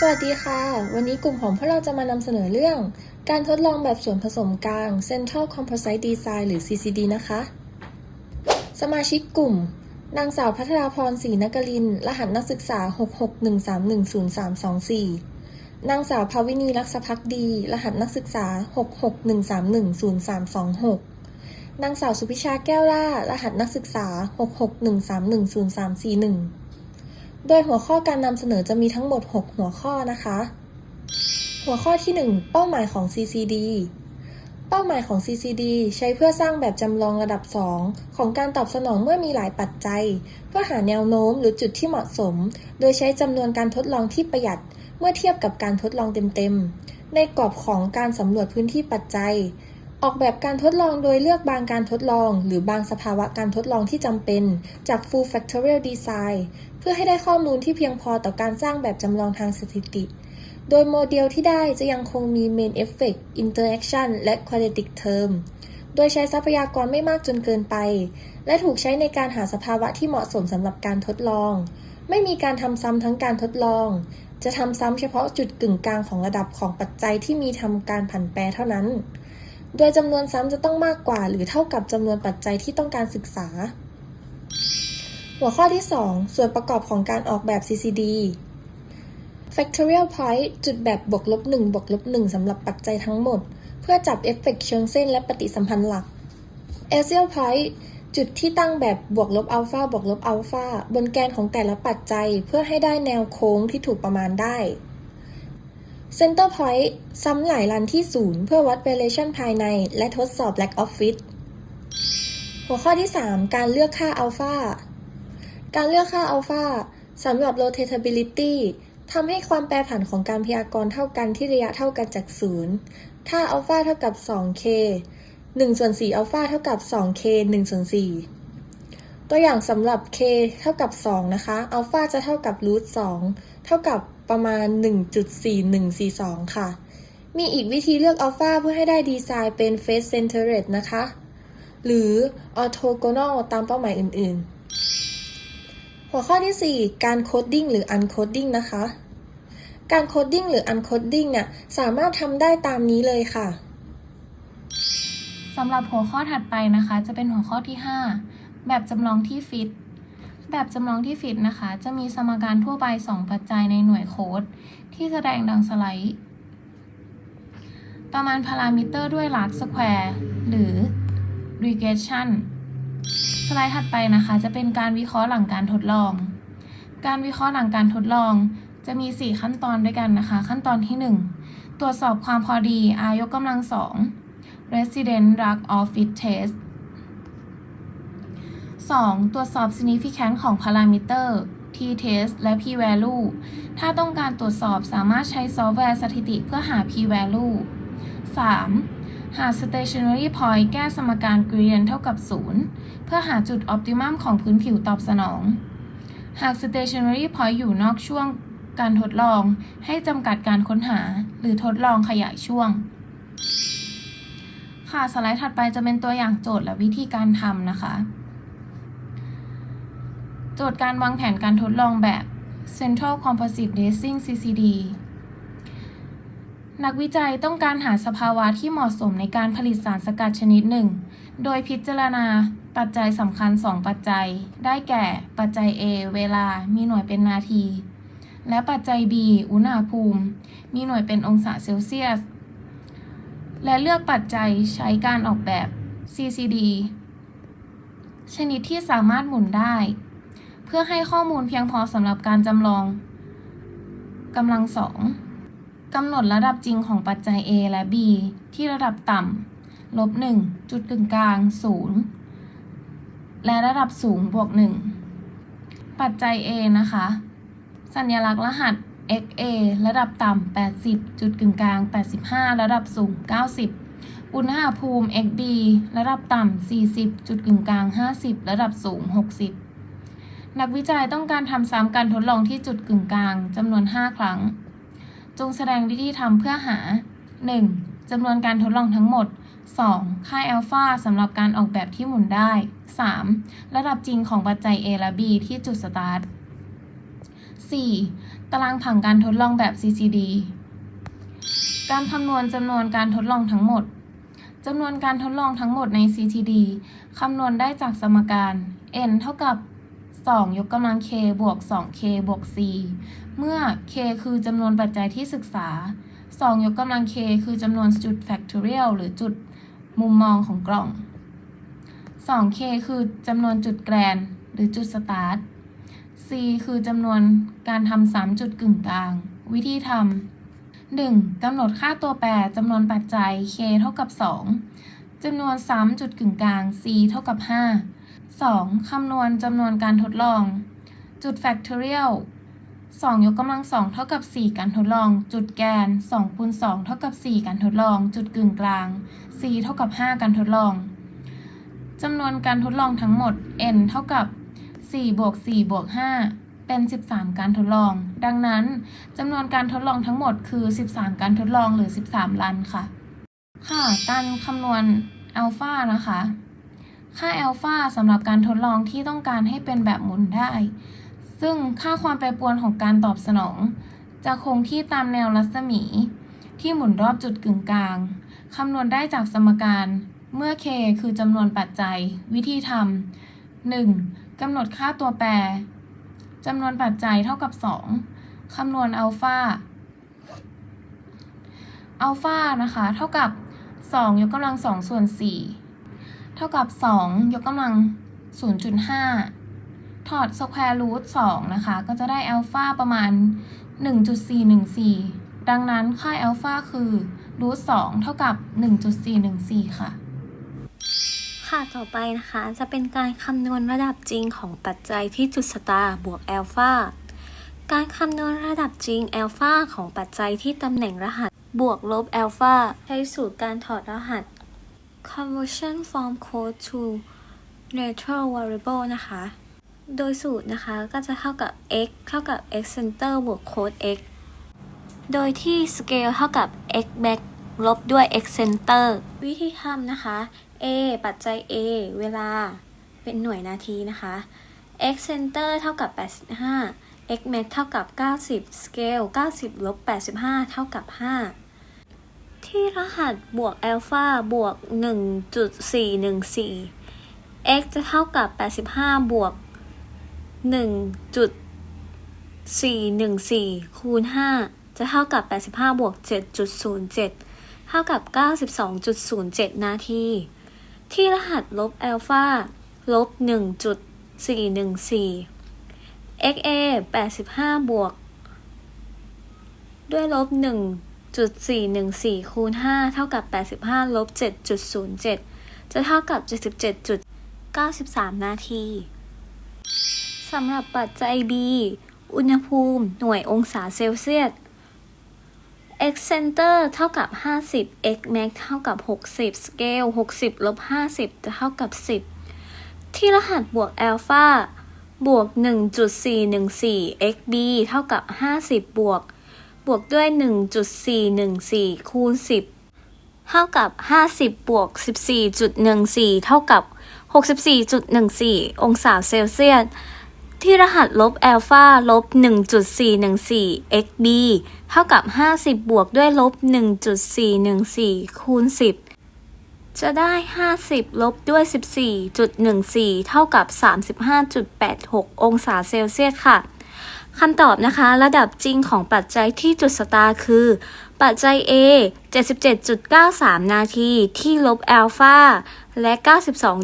สวัสดีค่ะ วันนี้กลุ่มของพวกเราจะมานำเสนอเรื่อง การทดลองแบบส่วนผสมกลาง Central Composite Design หรือ CCD นะคะ สมาชิกกลุ่ม นางสาวพัทราพรศรีนกริน รหัสนักศึกษา 661310324 นางสาวภาวินีรักษพักดี รหัสนักศึกษา 661310326 นางสาวสุพิชาแก้วล่า รหัสนักศึกษา 661310341 โดยหัวข้อการนำเสนอจะมีทั้งหมด 6 หัวข้อนะคะ หัวข้อที่ 1 เป้าหมายของ CCD เป้าหมายของ CCD ใช้เพื่อสร้างแบบจำลองระดับ 2 ของการตอบสนองเมื่อมีหลายปัจจัย เพื่อหาแนวโน้มหรือจุดที่เหมาะสม โดยใช้จำนวนการทดลองที่ประหยัด เมื่อเทียบกับการทดลองเต็มๆ ในกรอบของการสำรวจพื้นที่ปัจจัย ออกแบบการทดลองโดยเลือกบางการทดลอง หรือบางสภาวะการทดลองที่จำเป็น จาก full factorial design เพื่อให้ได้ข้อมูลที่เพียงพอต่อการสร้างแบบจำลองทางสถิติ โดยโมเดลที่ได้จะยังคงมี main effect interaction และ quadratic term โดยใช้ทรัพยากรไม่มากจนเกินไป และถูกใช้ในการหาสภาวะที่เหมาะสมสำหรับการทดลอง ไม่มีการทำซ้ำทั้งการทดลอง จะทำซ้ำเฉพาะจุดกึ่งกลางของระดับของปัจจัยที่มีทำการผันแปรเท่านั้น โดยจำนวนซ้ำจะต้องมากกว่า หรือเท่ากับจำนวนปัจจัยที่ต้องการศึกษา หัวข้อที่ 2 ส่วนประกอบของการออกแบบ CCD Factorial Point จุดแบบบวกลบ1บวกลบ1สำหรับปัจจัยทั้งหมด เพื่อจับเอฟเฟกต์เชิงเส้นและปฏิสัมพันธ์หลัก Axial Point จุดที่ตั้งแบบบวกลบอัลฟาบวกลบอัลฟาบนแกนของแต่ละปัจจัย เพื่อให้ได้แนวโค้งที่ถูกประมาณได้ Center Point ซ้ำหลายรันที่ศูนย์เพื่อวัด variation ภายใน และทดสอบ lack of fit หัวข้อที่ 3 การเลือกค่าอัลฟาการเลือกค่าอัลฟาสำหรับ rotatability ทำให้ความแปรผันของการพยากรณ์เท่ากันที่ระยะเท่ากันจากศูนย์ถ้าอัลฟาเท่ากับ 2k 1ส่วน4อัลฟาเท่ากับ 2k 1ส่วน4ตัวอย่างสำหรับ k เท่ากับ 2 นะคะ อัลฟาจะเท่ากับรูท2เท่ากับ ประมาณ 1.4142 ค่ะ มีอีกวิธีเลือกอัลฟาเพื่อให้ได้ดีไซน์เป็น face centered นะคะ หรือ orthogonal ตามเป้าหมายอื่น ๆ หัวข้อที่ 4 การโคดดิ้งหรือ uncoding นะคะ การโคดดิ้งหรือ uncoding เนี่ยสามารถทำได้ตามนี้เลยค่ะสำหรับหัวข้อถัดไปนะคะ จะเป็นหัวข้อที่ 5 แบบจำลองที่ฟิต แบบจำลองที่ฟิตนะคะ จะมีสมการทั่วไป 2 ปัจจัยในหน่วยโค้ด ที่แสดงดังสไลด์ ประมาณพารามิเตอร์ด้วยลักสแควร์หรือ regression สไลด์ถัดไปนะคะ จะเป็นการวิเคราะห์หลังการทดลอง การวิเคราะห์หลังการทดลอง จะมี 4 ขั้นตอนด้วยกันนะคะ ขั้นตอนที่ 1 ตรวจสอบความพอดี r ยกกำลังสอง Resident Drug of Fit Test 2. ตรวจสอบ significance ของ parameter t test และ p value ถ้าต้องการตรวจสอบสามารถใช้ซอฟต์แวร์สถิติเพื่อหา p value 3. หา stationary point แก้สมการ gradient เท่ากับ 0 เพื่อหาจุด optimum ของพื้นผิวตอบสนอง หาก stationary point อยู่นอกช่วงการทดลอง ให้จำกัดการค้นหา หรือทดลองขยายช่วง ค่ะ สไลด์ถัดไปจะเป็นตัวอย่างโจทย์และวิธีการทำนะคะ โจทย์การวางแผนการทดลองแบบ Central Composite Dressing CCD นักวิจัยต้องการหาสภาวะที่เหมาะสมในการผลิตสารสกัดชนิดหนึ่ง โดยพิจารณาปัจจัยสำคัญ 2 ปัจจัย ได้แก่ ปัจจัย A เวลา มีหน่วยเป็นนาที และปัจจัย B อุณหภูมิ มีหน่วยเป็นองศาเซลเซียส และเลือกปัจจัยใช้การออกแบบ CCD ชนิดที่สามารถหมุนได้ พื่อให้ข้อมูลเพียงพอสำหรับการจำลองกำลังสองกำหนดระดับจริงของปัจจัย A และ B ที่ระดับต่ำลบ1จุดกึ่งกลาง0และระดับสูงบวก 1 ปัจจัย A นะคะ สัญลักษณ์รหัส XA ระดับต่ำ80 จุดกึ่งกลาง 85 ระดับสูง 90 อุณหภูมิ XB ระดับต่ำ40 จุดกึ่งกลาง 50 ระดับสูง 60 นักวิจัยต้องการทำซ้ำการทดลองที่จุดกึ่งกลางจำนวน 5 ครั้ง จงแสดงวิธีทำเพื่อหา 1. จำนวนการทดลองทั้งหมด 2. ค่าอัลฟาสำหรับการออกแบบที่หมุนได้ 3. ระดับจริงของปัจจัย A และ B ที่จุดสตาร์ท 4. ตารางผังการทดลองแบบ CCD การคำนวณจำนวนการทดลองทั้งหมดจำนวนการทดลองทั้งหมดใน CTD คำนวณได้จากสมการ n เท่ากับ 2 ยกกำลัง k บวก 2k บวก c เมื่อ k คือจำนวนปัจจัยที่ศึกษา 2 ยกกำลัง k คือจำนวนจุด factorial หรือจุดมุมมองของกล่อง 2k คือจำนวนจุดแกรนหรือจุดสตาร์ท c คือจำนวนการทำ3จุดกึ่งกลาง วิธีทำ 1. กำหนดค่าตัวแปรจำนวนปัจจัย k เท่ากับ 2จำนวน3จุดกึ่งกลาง c เท่ากับ 5 2. คำนวณจำนวนการทดลอง จุด factorial 2 ยกกำลัง 2 เท่ากับ 4 การทดลอง จุดแกน2คูณ2เท่ากับ 4 การทดลอง จุดกึ่งกลาง c เท่ากับ 5 การทดลองจำนวนการทดลองทั้งหมด n เท่ากับ 4 บวก 4 บวก 5 เป็น 13 การทดลอง ดังนั้นจำนวนการทดลองทั้งหมดคือ 13 การทดลองหรือ 13รันค่ะ ค่ะ การคำนวณอัลฟานะคะ ค่าอัลฟาสำหรับการทดลองที่ต้องการให้เป็นแบบหมุนได้ ซึ่งค่าความแปรปรวนของการตอบสนอง จะคงที่ตามแนวรัศมี ที่หมุนรอบจุดกึ่งกลางคำนวณได้จากสมการเมื่อ k คือจำนวนปัจจัย วิธีทำ 1. กำหนดค่าตัวแปรจำนวนปัจจัยเท่ากับ 2 คำนวณอัลฟาอัลฟานะคะ เท่ากับ 2 ยกกำลัง 2 ส่วน 4 เท่ากับ 2 ยกกำลัง 0.5 ถอดสแควร์รูท2นะคะ ก็จะได้อัลฟาประมาณ 1.414 ดังนั้นค่าอัลฟาคือรูท2เท่ากับ 1.414 ค่ะ ค่ะ ต่อไปนะคะ จะเป็นการคำนวณระดับจริงของปัจจัยที่จุดสตาร์บวกแอลฟาการคำนวณระดับจริงแอลฟาของปัจจัยที่ตำแหน่งรหัสบวกลบแอลฟาใช้สูตรการถอดรหัส conversion from code to neutral variable นะคะ โดยสูตรนะคะก็จะเท่ากับ x เท่ากับ x center บวกโค้ด x โดยที่ scale เท่ากับ x back ลบด้วย x center วิธีทำนะคะ a ปัจจัย a เวลาเป็นหน่วยนาทีนะคะ x center เท่ากับ 85 x max เท่ากับ 90 scale 90 ลบ 85 เท่ากับ 5 ที่รหัสบวก alpha บวก 1.414 x จะเท่ากับ 85 บวก 1.414 คูณ 5 จะเท่ากับ 85 บวก 7.07 เท่ากับ 92.07 นาที ที่รหัสลบอัลฟาลบ 1.414 xa 85 บวก ด้วยลบ 1 1.414คูณ5เท่ากับ 85ลบ7.07 จะเท่ากับ 77.93 นาทีสำหรับปัจจัย b อุณหภูมิ หน่วยองศาเซลเซียส x center เท่ากับ 50 x max เท่ากับ 60 scale 60ลบ50 จะเท่ากับ 10 ที่รหัสบวก alpha บวก 1.414 x b เท่ากับ 50 บวก บวกด้วย 1.414 คูณ 10 เท่ากับ 50 บวก 14.14 เท่ากับ 64.14 องศาเซลเซียส ที่รหัสลบอัลฟาลบ 1.414 xb เท่ากับ 50 บวกด้วยลบ 1.414 คูณ 10จะได้ 50 ลบด้วย 14.14 เท่ากับ 35.86 องศาเซลเซียสค่ะ คำตอบนะคะ ระดับจริงของปัจจัยที่จุดสตาร์คือ ปัจจัย A 77.93 นาทีที่ลบอัลฟาและ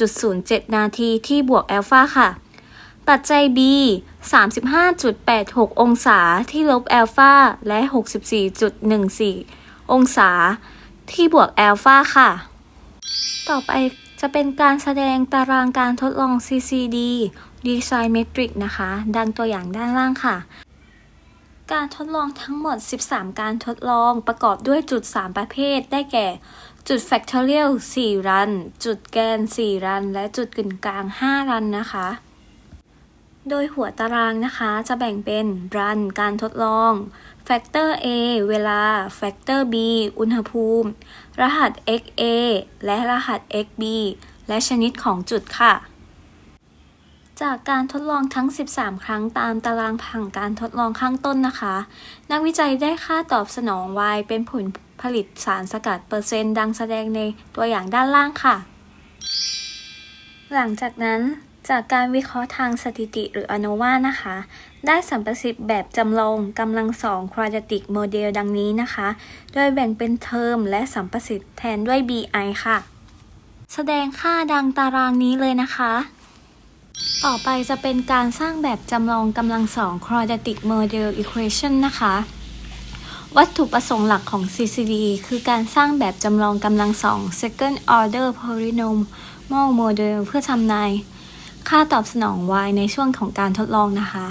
92.07 นาทีที่บวกอัลฟาค่ะ ปัจจัย B 35.86 องศาที่ลบอัลฟาและ 64.14 องศาที่บวกอัลฟาค่ะ ต่อไปจะเป็นการแสดงตารางการทดลอง CCD Design Metric นะคะ ดังตัวอย่างด้านล่างค่ะ การทดลองทั้งหมด 13 การทดลองประกอบด้วยจุด 3 ประเภท ได้แก่ จุด Factorial 4 รัน จุดแกน 4 รัน และจุดกึ่งกลาง 5 รันนะคะ โดยหัวตารางนะคะ จะแบ่งเป็นรันการทดลอง Factor A เวลา Factor B อุณหภูมิ รหัส XA และรหัส XB และชนิดของจุดค่ะ จากการทดลองทั้ง 13 ครั้งตามตารางผังการทดลองข้างต้นนะคะ นักวิจัยได้ค่าตอบสนอง Y เป็นผลผลิตสารสกัดเปอร์เซ็นต์ดังแสดงในตัวอย่างด้านล่างค่ะ หลังจากนั้นจากการวิเคราะห์ทางสถิติหรือ ANOVA นะคะ ได้สัมประสิทธิ์แบบจำลองกำลังสอง quadratic model ดังนี้นะคะ โดยแบ่งเป็นเทอมและสัมประสิทธิ์แทนด้วย BI ค่ะ แสดงค่าดังตารางนี้เลยนะคะ ต่อไปจะเป็นการสร้างแบบจำลองกำลังสอง quadratic model equation นะคะ วัตถุประสงค์หลักของ CCD คือการสร้างแบบจำลองกำลังสอง second order polynomial model เพื่อทำนายค่าตอบสนอง y ในช่วงของการทดลองนะคะ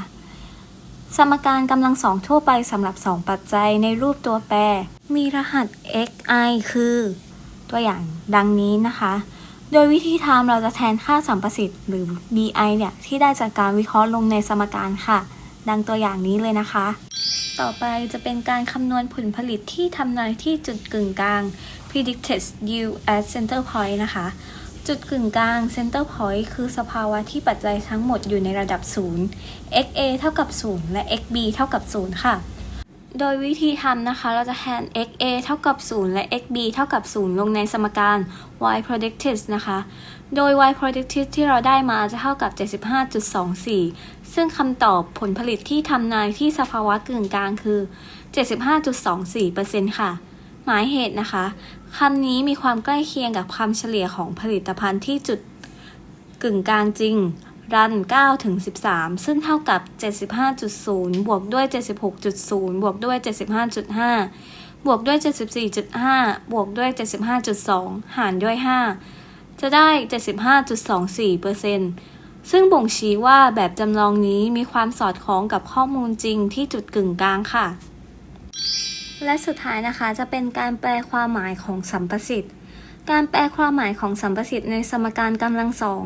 สมการกำลังสองทั่วไปสำหรับ 2 ปัจจัยในรูปตัวแปร มีรหัส xi คือ ตัวอย่างดังนี้นะคะ โดยวิธีทำเราจะแทนค่าสัมประสิทธิ์หรือ bi เนี่ยที่ได้จากการวิเคราะห์ลงในสมการค่ะ ดังตัวอย่างนี้เลยนะคะ ต่อไปจะเป็นการคำนวณผลผลิตที่ทำนายที่จุดกึ่งกลาง predicted yield at center point นะคะ จุดกึ่งกลาง center point คือสภาวะที่ปัจจัยทั้งหมดอยู่ในระดับ 0 xa เท่ากับ 0 และ xb เท่ากับ 0 ค่ะ โดยวิธีทำนะคะ เราจะแทน xa เท่ากับ 0 และ xb เท่ากับ 0 ลงในสมการ y predicted นะคะ โดย y predicted ที่เราได้มาจะเท่ากับ 75.24 ซึ่งคำตอบผลผลิตที่ทำนายที่สภาวะกึ่งกลางคือ 75.24%ค่ะ หมายเหตุนะคะคำนี้มีความใกล้เคียงกับคำเฉลี่ยของผลิตภัณฑ์ที่จุดกึ่งกลางจริง รัน9ถึง13 ซึ่งเท่ากับ 75.0 บวกด้วย 76.0 บวกด้วย 75.5 บวกด้วย 74.5 บวกด้วย 75.2 หารด้วย 5 จะได้ 75.24%ซึ่งบ่งชี้ว่าแบบจำลองนี้มีความสอดคล้องกับข้อมูลจริงที่จุดกึ่งกลางค่ะ และสุดท้ายนะคะจะเป็นการแปลความหมายของสัมประสิทธิ์ การแปลความหมายของสัมประสิทธิ์ในสมการกำลังสอง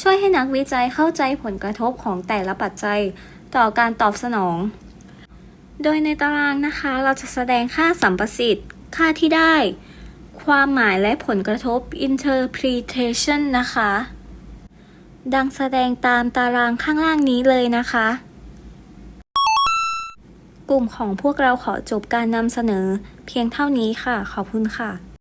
ช่วยให้นักวิจัยเข้าใจผลกระทบของแต่ละปัจจัย ต่อการตอบสนอง โดยในตารางนะคะ เราจะแสดงค่าสัมประสิทธิ์ ค่าที่ได้ ความหมายและผลกระทบ interpretation นะคะ ดังแสดงตามตารางข้างล่างนี้เลยนะคะ กลุ่มของพวกเราขอจบการนำเสนอ เพียงเท่านี้ค่ะ ขอบคุณค่ะ